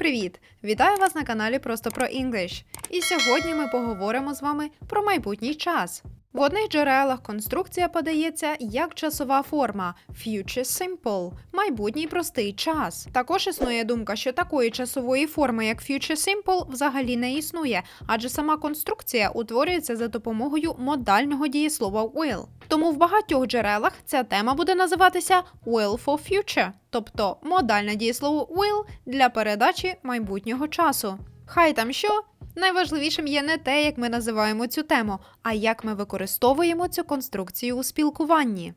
привіт! Вітаю вас на каналі Просто про English. І сьогодні ми поговоримо з вами про майбутній час. В одних джерелах конструкція подається як часова форма future simple майбутній простий час. Також існує думка, що такої часової форми, як future simple, взагалі не існує, адже сама конструкція утворюється за допомогою модального дієслова will. Тому в багатьох джерелах ця тема буде називатися will for future, тобто модальне дієслово will для передачі майбутнього часу. Хай там що, найважливішим є не те, як ми називаємо цю тему, а як ми використовуємо цю конструкцію у спілкуванні.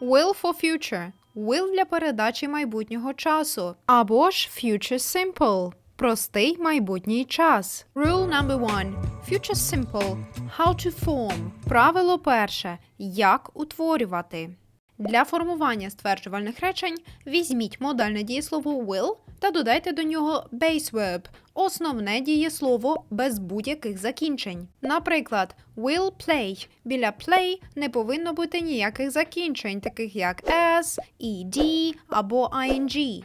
Will for future will для передачі майбутнього часу. Або ж future simple простий майбутній час. Rule number one. Future simple. How to form. Правило перше. Як утворювати. Для формування стверджувальних речень візьміть модальне дієслово will та додайте до нього base verb – основне дієслово без будь-яких закінчень. Наприклад, will play. Біля play не повинно бути ніяких закінчень, таких як s, ed або ing.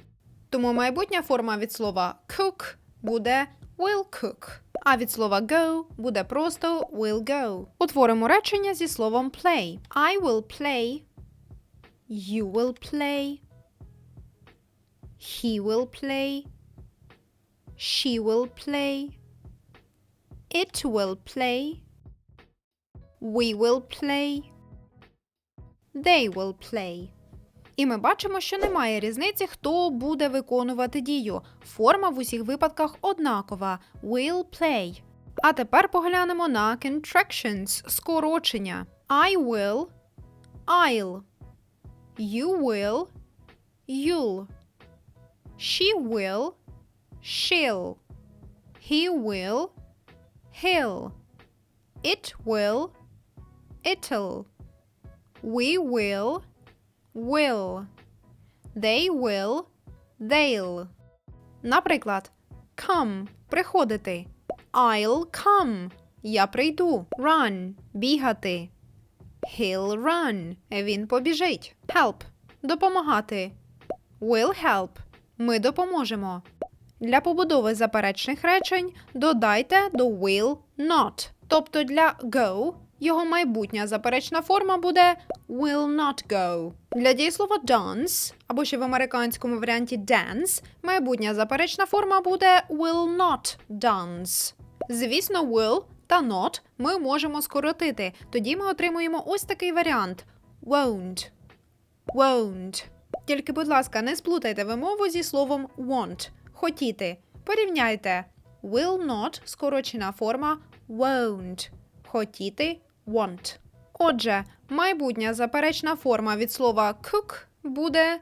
Тому майбутня форма від слова cook буде will cook, а від слова go буде просто will go. Утворимо речення зі словом play. I will play. You will play. He will play. She will play. It will play. We will play. They will play. І ми бачимо, що немає різниці, хто буде виконувати дію. Форма в усіх випадках однакова will play. А тепер поглянемо на contractions – скорочення. I will, I'll. You will, you'll. She will, she'll. He will, he'll. It will, it'll. We will, will. They will, they'll. Наприклад, come приходити. I'll come. Я прийду. Run бігати. He'll run. Він побіжить. Help допомагати. Will help. Ми допоможемо. Для побудови заперечних речень додайте до will not. Тобто для go його майбутня заперечна форма буде will not go. Для дієслова dance, або ще в американському варіанті dance, майбутня заперечна форма буде will not dance. Звісно, will та not ми можемо скоротити. Тоді ми отримуємо ось такий варіант won't. Won't. Тільки, будь ласка, не сплутайте вимову зі словом want хотіти. Порівняйте will not скорочена форма won't. Хотіти want. Отже, майбутня заперечна форма від слова cook буде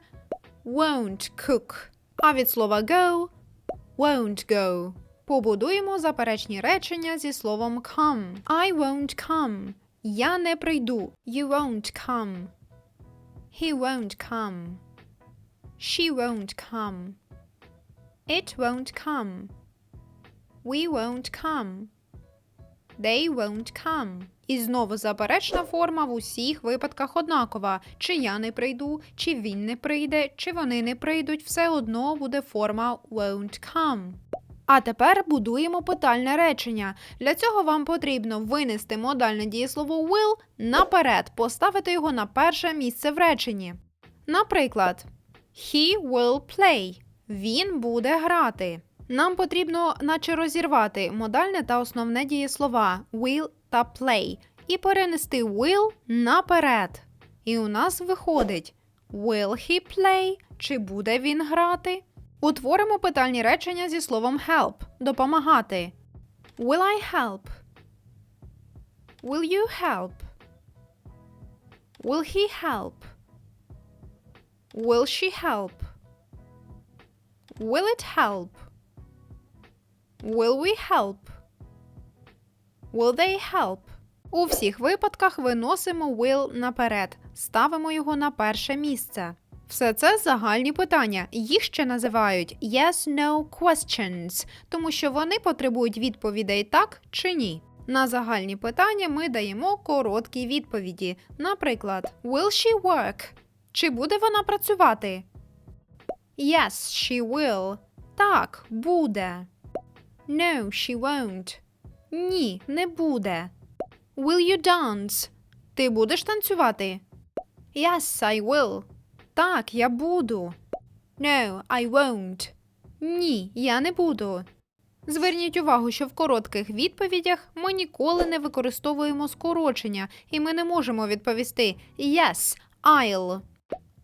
won't cook, а від слова go won't go. Побудуємо заперечні речення зі словом come. I won't come. Я не прийду. You won't come. He won't come. She won't come. It won't come. We won't come. They won't come. І знову заперечна форма в усіх випадках однакова. Чи я не прийду, чи він не прийде, чи вони не прийдуть, все одно буде форма won't come. А тепер будуємо питальне речення. Для цього вам потрібно винести модальне дієслово will наперед, поставити його на перше місце в реченні. Наприклад, He will play. Він буде грати. Нам потрібно наче розірвати модальне та основне дієслова will та play і перенести will наперед. І у нас виходить Will he play? Чи буде він грати? Утворимо питальні речення зі словом help допомагати. Will I help? Will you help? Will he help? Will she help? Will it help? Will we help? Will they help? У всіх випадках виносимо will наперед, ставимо його на перше місце. Все це загальні питання. Їх ще називають yes-no questions, тому що вони потребують відповідей так чи ні. На загальні питання ми даємо короткі відповіді. Наприклад, Will she work? Чи буде вона працювати? Yes, she will. Так, буде. No, she won't. Ні, не буде. Will you dance? Ти будеш танцювати? Yes, I will. Так, я буду. No, I won't. Ні, я не буду. Зверніть увагу, що в коротких відповідях ми ніколи не використовуємо скорочення, і ми не можемо відповісти Yes, I'll.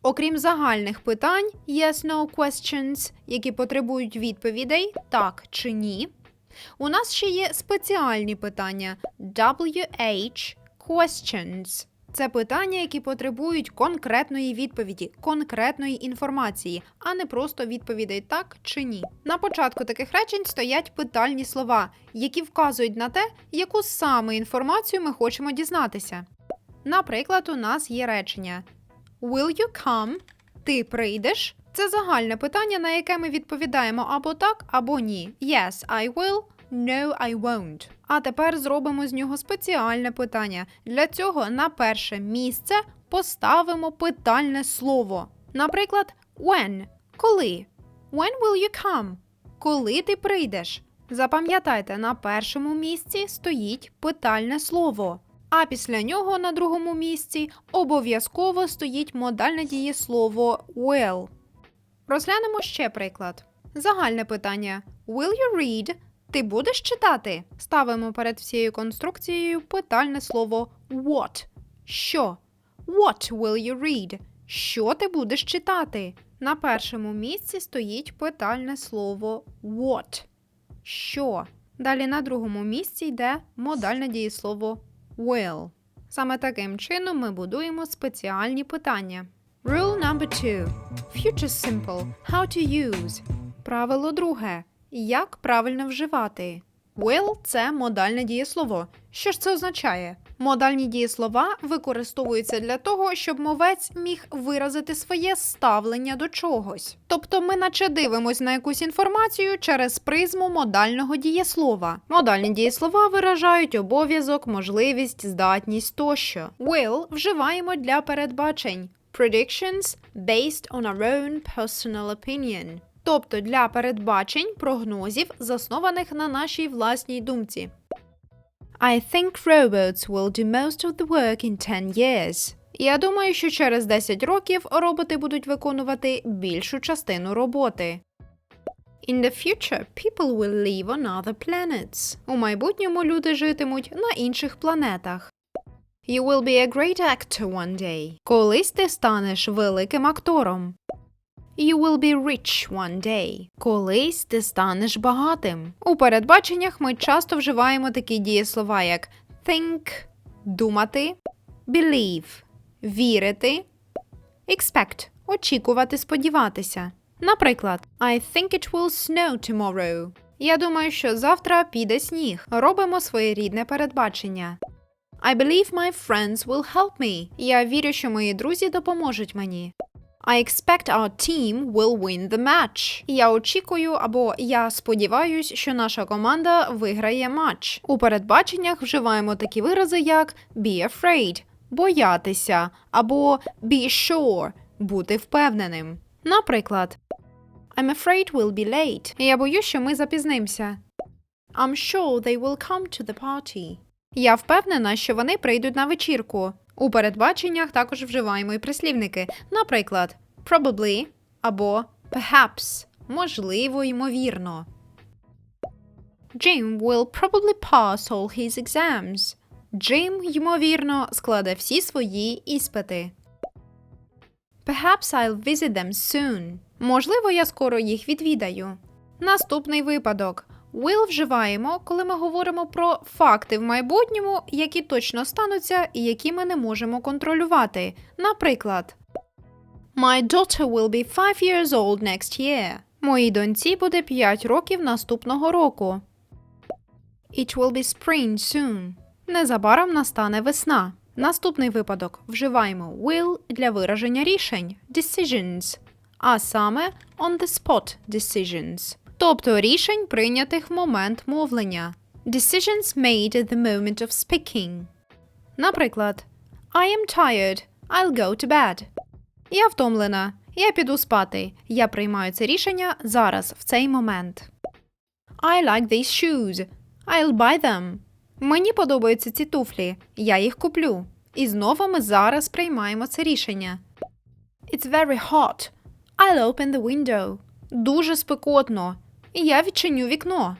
Окрім загальних питань yes-no questions, які потребують відповідей так чи ні. У нас ще є спеціальні питання WH questions. Це питання, які потребують конкретної відповіді, конкретної інформації, а не просто відповідей так чи ні. На початку таких речень стоять питальні слова, які вказують на те, яку саме інформацію ми хочемо дізнатися. Наприклад, у нас є речення Will you come? Ти прийдеш? Це загальне питання, на яке ми відповідаємо або так, або ні. Yes, I will. No, I won't. А тепер зробимо з нього спеціальне питання. Для цього на перше місце поставимо питальне слово. Наприклад, when коли. When will you come? Коли ти прийдеш? Запам'ятайте, на першому місці стоїть питальне слово. А після нього на другому місці обов'язково стоїть модальне дієслово will. Розглянемо ще приклад. Загальне питання: Will you read? Ти будеш читати? Ставимо перед всією конструкцією питальне слово what. Що? What will you read? Що ти будеш читати? На першому місці стоїть питальне слово what. Що? Далі на другому місці йде модальне дієслово will. Саме таким чином ми будуємо спеціальні питання. Rule number two. Future simple. How to use. Правило друге. Як правильно вживати? Will – це модальне дієслово. Що ж це означає? Модальні дієслова використовуються для того, щоб мовець міг виразити своє ставлення до чогось. Тобто ми наче дивимось на якусь інформацію через призму модального дієслова. Модальні дієслова виражають обов'язок, можливість, здатність тощо. Will вживаємо для передбачень. Predictions based on our own personal opinion. Тобто для передбачень, прогнозів, заснованих на нашій власній думці. I think robots will do most of the work in 10 years. Я думаю, що через 10 років роботи будуть виконувати більшу частину роботи. In the future, people will live on other planets. У майбутньому люди житимуть на інших планетах. You will be a great actor one day. Колись ти станеш великим актором. You will be rich one day. Колись ти станеш багатим. У передбаченнях ми часто вживаємо такі дієслова, як think думати, believe вірити, expect очікувати, сподіватися. Наприклад, I think it will snow tomorrow. Я думаю, що завтра піде сніг. Робимо своєрідне передбачення. I believe my friends will help me. Я вірю, що мої друзі допоможуть мені. I expect our team will win the match. Я очікую або я сподіваюсь, що наша команда виграє матч. У передбаченнях вживаємо такі вирази, як be afraid боятися або be sure бути впевненим. Наприклад, I'm afraid we'll be late. Я боюсь, що ми запізнимося. I'm sure they will come to the party. Я впевнена, що вони прийдуть на вечірку. У передбаченнях також вживаємо і прислівники, наприклад, probably або perhaps, можливо, ймовірно. Jim will probably pass all his exams. Джим, ймовірно, складе всі свої іспити. Perhaps I'll visit them soon. Можливо, я скоро їх відвідаю. Наступний випадок. Will вживаємо, коли ми говоримо про факти в майбутньому, які точно стануться і які ми не можемо контролювати. Наприклад, My daughter will be five years old next year. Моїй доньці буде 5 років наступного року. It will be spring soon. Незабаром настане весна. Наступний випадок вживаємо will для вираження рішень decisions, а саме on the spot decisions, тобто рішень, прийнятих в момент мовлення. Decisions made at the moment of speaking. Наприклад, I am tired. I'll go to bed. Я втомлена. Я піду спати. Я приймаю це рішення зараз, в цей момент. I like these shoes. I'll buy them. Мені подобаються ці туфлі. Я їх куплю. І знову ми зараз приймаємо це рішення. It's very hot. I'll open the window. Дуже спекотно. І я відчиню вікно.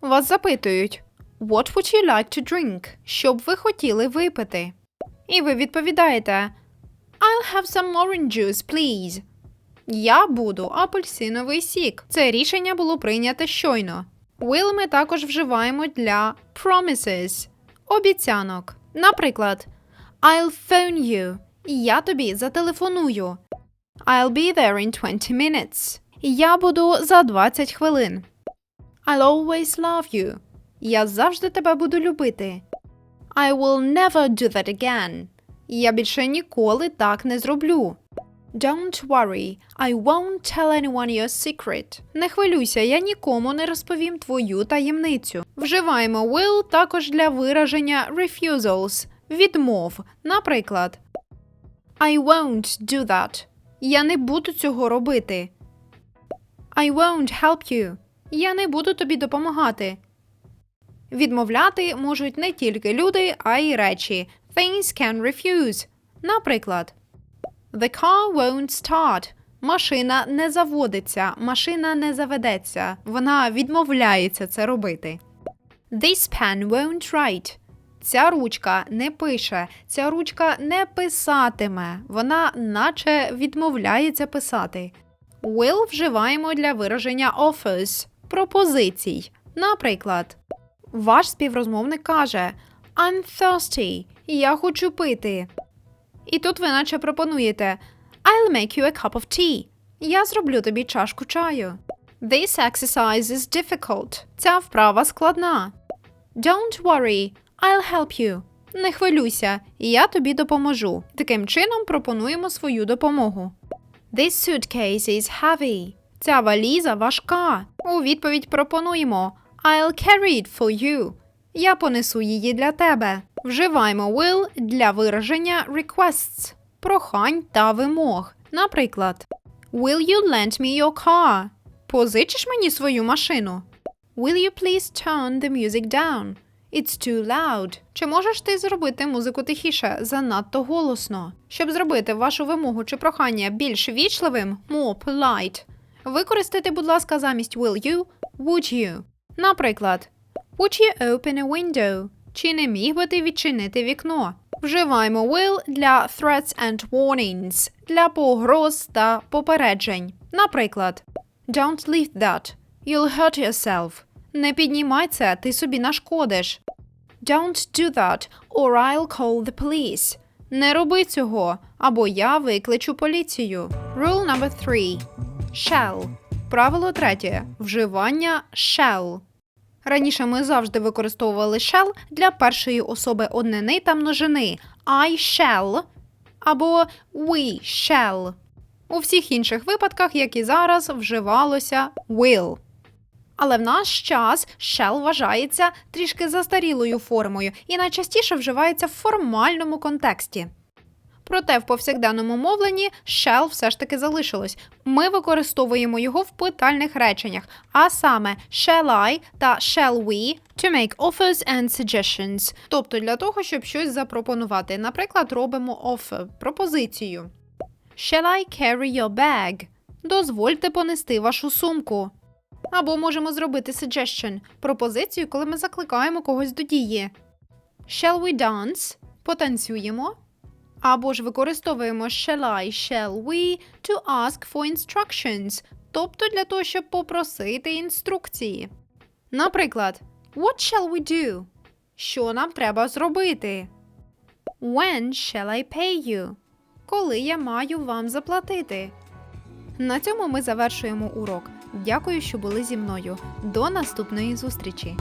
Вас запитують What would you like to drink? Що б ви хотіли випити? І ви відповідаєте I'll have some orange juice, please. Я буду апельсиновий сік. Це рішення було прийнято щойно. Will ми також вживаємо для promises обіцянок. Наприклад, I'll phone you. Я тобі зателефоную. I'll be there in 20 minutes. Я буду за 20 хвилин. I'll always love you. Я завжди тебе буду любити. I will never do that again. Я більше ніколи так не зроблю. Don't worry, I won't tell anyone your secret. Не хвилюйся, я нікому не розповім твою таємницю. Вживаємо will також для вираження refusals – відмов. Наприклад, I won't do that. Я не буду цього робити. I won't help you. Я не буду тобі допомагати. Відмовляти можуть не тільки люди, а й речі. Things can refuse. Наприклад, The car won't start. Машина не заводиться, машина не заведеться. Вона відмовляється це робити. This pen won't write. Ця ручка не пише, ця ручка не писатиме. Вона наче відмовляється писати. Will вживаємо для вираження offers – пропозицій. Наприклад, ваш співрозмовник каже I'm thirsty. Я хочу пити. І тут ви наче пропонуєте I'll make you a cup of tea. Я зроблю тобі чашку чаю. This exercise is difficult. Ця вправа складна. Don't worry, I'll help you. Не хвилюйся, я тобі допоможу. Таким чином пропонуємо свою допомогу. This suitcase is heavy. Ця валіза важка. У відповідь пропонуємо I'll carry it for you. Я понесу її для тебе. Вживаємо will для вираження requests, прохань та вимог. Наприклад, Will you lend me your car? Позичиш мені свою машину? Will you please turn the music down? It's too loud. Чи можеш ти зробити музику тихіше, занадто голосно? Щоб зробити вашу вимогу чи прохання більш вічливим, more polite, використайте, будь ласка, замість will you, would you. Наприклад, Would you open a window? Чи не міг би ти відчинити вікно? Вживаємо will для threats and warnings, для погроз та попереджень. Наприклад, Don't leave that. You'll hurt yourself. Не піднімай це, ти собі нашкодиш. Don't do that, or I'll call the police. Не роби цього, або я викличу поліцію. Rule number three. Shall. Правило третє. Вживання shall. Раніше ми завжди використовували shall для першої особи однини та множини I shall або we shall. У всіх інших випадках, як і зараз, вживалося will. Але в наш час shall вважається трішки застарілою формою і найчастіше вживається в формальному контексті. Проте в повсякденному мовленні shall все ж таки залишилось. Ми використовуємо його в питальних реченнях, а саме shall I та shall we to make offers and suggestions, тобто для того, щоб щось запропонувати. Наприклад, робимо offer – пропозицію. Shall I carry your bag? Дозвольте понести вашу сумку. Або можемо зробити suggestion – пропозицію, коли ми закликаємо когось до дії. Shall we dance? Потанцюємо. Або ж використовуємо shall I, shall we to ask for instructions, тобто для того, щоб попросити інструкції. Наприклад, What shall we do? Що нам треба зробити? When shall I pay you? Коли я маю вам заплатити? На цьому ми завершуємо урок. Дякую, що були зі мною. До наступної зустрічі!